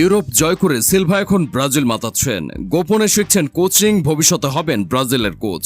Europe জয় করে Silva এখন Brazil মাতাচ্ছেন। গোপনে শিখছেন কোচিং, ভবিষ্যতে হবেন ব্রাজিলের কোচ।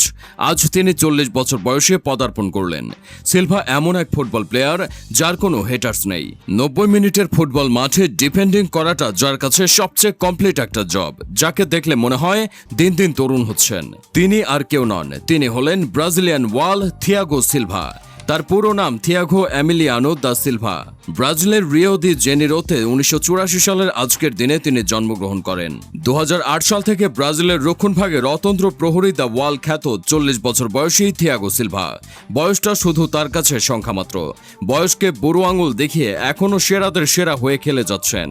আজ তিনি চল্লিশ বছর বয়সে পদার্পণ করলেন। সিলভা এমন এক ফুটবল প্লেয়ার যার কোনো হেটার্স নেই। নব্বই মিনিটের ফুটবল মাঠে ডিফেন্ডিং করাটা যার কাছে সবচেয়ে কমপ্লিট একটা জব, যাকে দেখলে মনে হয় দিন দিন তরুণ হচ্ছেন। তিনি আর কেউ নন, তিনি হলেন ব্রাজিলিয়ান ওয়াল থিয়াগো সিলভা। তার পুরো নাম থিয়াগো অ্যামিলিয়ানো দা সিলভা। ব্রাজিলের রিও দি জেনিরোতে উনিশশো চুরাশি সালের আজকের দিনে তিনি জন্মগ্রহণ করেন। দু হাজার আট সাল থেকে ব্রাজিলের রক্ষণভাগে রতন্ত্র প্রহরী দ্য ওয়াল খ্যাত চল্লিশ বছর বয়সী থিয়াগো সিলভা। বয়সটা শুধু তার কাছে সংখ্যামাত্র। বয়সকে বুড়ো আঙুল দেখিয়ে এখনও সেরাদের সেরা হয়ে খেলে যাচ্ছেন।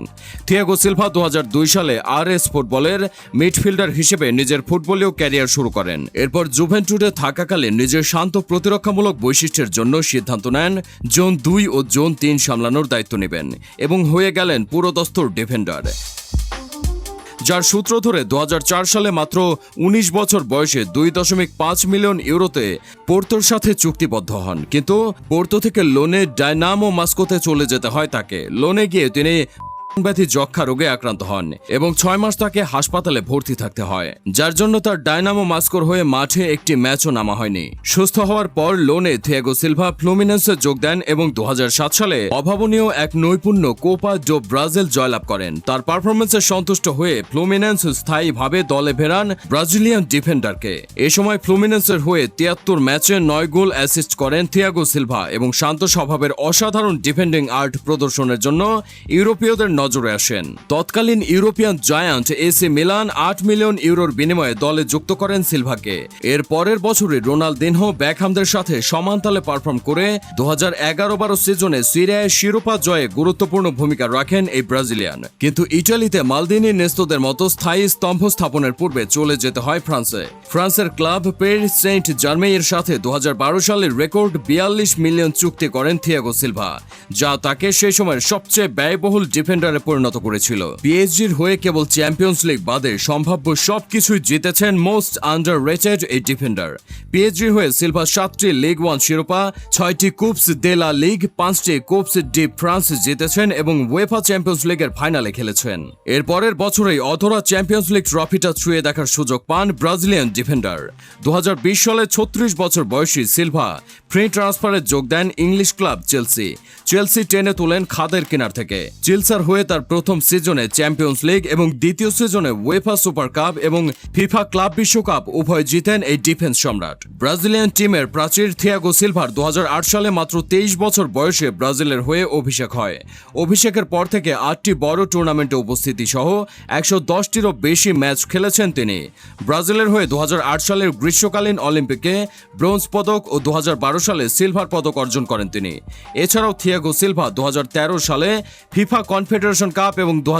থিয়াগো সিলভা দু হাজার দুই সালে আর এস ফুটবলের মিডফিল্ডার হিসেবে নিজের ফুটবলীয় ক্যারিয়ার শুরু করেন। এরপর জুভেন্টুডে থাকাকালে নিজের শান্ত প্রতিরক্ষামূলক বৈশিষ্ট্যের জন্য সিদ্ধান্ত নেন জোন দুই ও জোন তিন সামলানোর দায়িত্ব নেবেন এবং হয়ে গেলেন পুরোদস্তর ডিফেন্ডার। যার সূত্র ধরে দু হাজার চার সালে মাত্র ১৯ বছর বয়সে দুই দশমিক পাঁচ মিলিয়ন ইউরোতে পোর্তোর সাথে চুক্তিবদ্ধ হন। কিন্তু পোর্তো থেকে লোনে ডায়নামো মাস্কোতে চলে যেতে হয় তাকে। লোনে গিয়ে তিনি ব্যাধি যক্ষা রোগে আক্রান্ত হন এবং ছয় মাস তাকে হাসপাতালে ভর্তি থাকতে হয়, যার জন্য তার ডায়নামো মাস্কোর হয়ে মাঠে একটি ম্যাচও নামা হয়নি। সুস্থ হওয়ার পর লোনে থিয়াগো সিলভা ফ্লুমিনেন্সে যোগ দেন এবং দু হাজার সাত সালে অভাবনীয় এক নৈপুণ্য কোপা ডো ব্রাজিল জয়লাভ করেন। তার পারফরমেন্সে সন্তুষ্ট হয়ে ফ্লুমিনেন্স স্থায়ীভাবে দলে ফেরান ব্রাজিলিয়ান ডিফেন্ডারকে। এ সময় ফ্লুমিনেন্সের হয়ে তিয়াত্তর ম্যাচে নয় গোল অ্যাসিস্ট করেন থিয়াগো সিলভা এবং শান্ত স্বভাবের অসাধারণ ডিফেন্ডিং আর্ট প্রদর্শনের জন্য ইউরোপীয়দের নজরে আসেন। তৎকালীন ইউরোপিয়ান জায়ান্ট এসি মিলান আট মিলিয়ন ইউরোর বিনিময়ে দলে যুক্ত করেন সিলভাকে। এর পরের বছরে রোনালদিনহো ব্যাকহামদের সাথে সমান তালে পারফর্ম করে দু হাজার এগারো বারো সিজনে সিরিয়ায় শিরোপা জয়ে গুরুত্বপূর্ণ ভূমিকা রাখেন এই ব্রাজিলিয়ান। কিন্তু ইটালিতে মালদিনি নেস্তোদের মতো স্থায়ী স্তম্ভ স্থাপনের পূর্বে চলে যেতে হয় ফ্রান্সে। ফ্রান্সের ক্লাব পেরিস সেন্ট জার্মেইয়ের সাথে দু হাজার বারো সালের রেকর্ড বিয়াল্লিশ মিলিয়ন চুক্তি করেন থিয়াগো সিলভা, যা তাকে সেই সময়ের সবচেয়ে ব্যয়বহুল ডিফেন্ডারে পরিণত করেছিল। পিএইচডির হয়ে কেবল চ্যাম্পিয়ন্স লিগ বাদে সম্ভাব্য সবকিছুই জিতেছেন মোস্ট আন্ডার রেটেড এই ডিফেন্ডার পিএইচডির হয়ে সিলভা সাতটি লিগ ওয়ান শিরোপা, ছয়টি কুপস দে লা লিগ পাঁচটি কুপস ডি ফ্রান্স জিতেছেন এবং ওয়েফা চ্যাম্পিয়ন্স লিগের ফাইনালে খেলেছেন। এর পরের বছরেই অধরা চ্যাম্পিয়ন্স লিগ ট্রফিটা ছুঁয়ে দেখার সুযোগ পান ব্রাজিলিয়ান ডিফেন্ডার দু হাজার বিশ সালে ছত্রিশ বছর বয়সী সিলভা ফ্রি ট্রান্সফারে যোগ দেন ইংলিশ ক্লাব চেলসি চেলসি টেনে তোলেন খাদের কিনার থেকে। চিলসার হয়ে তার প্রথম সিজনে চ্যাম্পিয়ন্স লিগ এবং দ্বিতীয় সিজনে ওয়েফা সুপার কাপ এবং ফিফা ক্লাব বিশ্বকাপ উভয় জিতেন এই ডিফেন্স সম্রাট। ব্রাজিলিয়ান টিমের প্রাচীর থিয়াগো সিলভার দু সালে মাত্র তেইশ বছর বয়সে ব্রাজিলের হয়ে অভিষেক হয়। অভিষেকের পর থেকে আটটি বড় টুর্নামেন্টে উপস্থিতি সহ একশো দশটিরও বেশি ম্যাচ খেলেছেন তিনি। ব্রাজিলের হয়ে দুহাজার আট সালের গ্রীষ্মকালীন অলিম্পিকে ব্রোঞ্জ পদক ও দু হাজার বারো সালে সিলভার পদক অর্জন করেন তিনি। এছাড়াও থিয়াগো সিলভা দু হাজার তেরো সালে ফিফা কনফেডারেশন কাপ এবং দু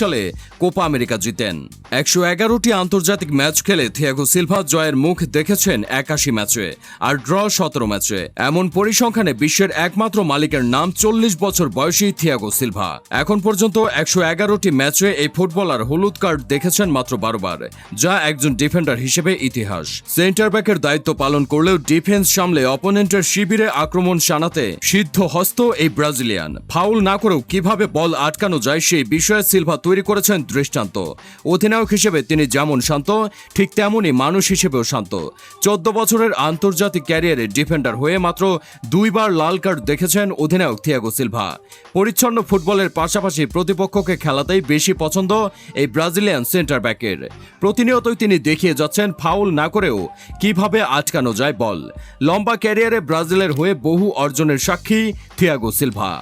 সালে কোপা আমেরিকা জিতেন। একশো এগারোটি আন্তর্জাতিক ম্যাচ খেলে থিয়াগো সিলভা জয়ের মুখ দেখেছেন একাশি ম্যাচে আর ড্র সতেরো ম্যাচে। এমন পরিসংখ্যানে বিশ্বের একমাত্র মালিকের নাম চল্লিশ বছর বয়সী থিয়াগো সিলভা। এখন পর্যন্ত একশো এগারোটি ম্যাচে এই ফুটবলার হলুদ কার্ড দেখেছেন মাত্র বারো বার, যা একজন ডিফেন্ডার হিসেবে ইতিহাস। সেন্টার ব্যাকের দায়িত্ব পালন করলেও ডিফেন্স সামলে অপোনেন্টের শিবিরে আক্রমণ শানাতে সিদ্ধ হস্ত এই ব্রাজিলিয়ান। ফাউল না করেও কীভাবে বল আটকানো যায়, সেই বিষয়ে সিলভা তৈরি করেছেন দৃষ্টান্ত। অধিনায়ক হিসেবে তিনি যেমন শান্ত, ঠিক তেমনই মানুষ হিসেবেও শান্ত। চোদ্দ বছরের আন্তর্জাতিক ক্যারিয়ারে ডিফেন্ডার হয়ে মাত্র দুইবার লাল কার্ড দেখেছেন অধিনায়ক থিয়াগো সিলভা। পরিচ্ছন্ন ফুটবলের পাশাপাশি প্রতিপক্ষকে খেলাতেই বেশি পছন্দ এই ব্রাজিলিয়ান সেন্টার ব্যাকের। প্রতিনিয়তই তিনি দেখিয়ে যাচ্ছেন ফাউল না করেও কীভাবে আটকানো যায় বল। লম্বা ক্যারিয়ারে ব্রাজিলের হয়ে বহু অর্জনের সাক্ষী থিয়াগো সিলভা।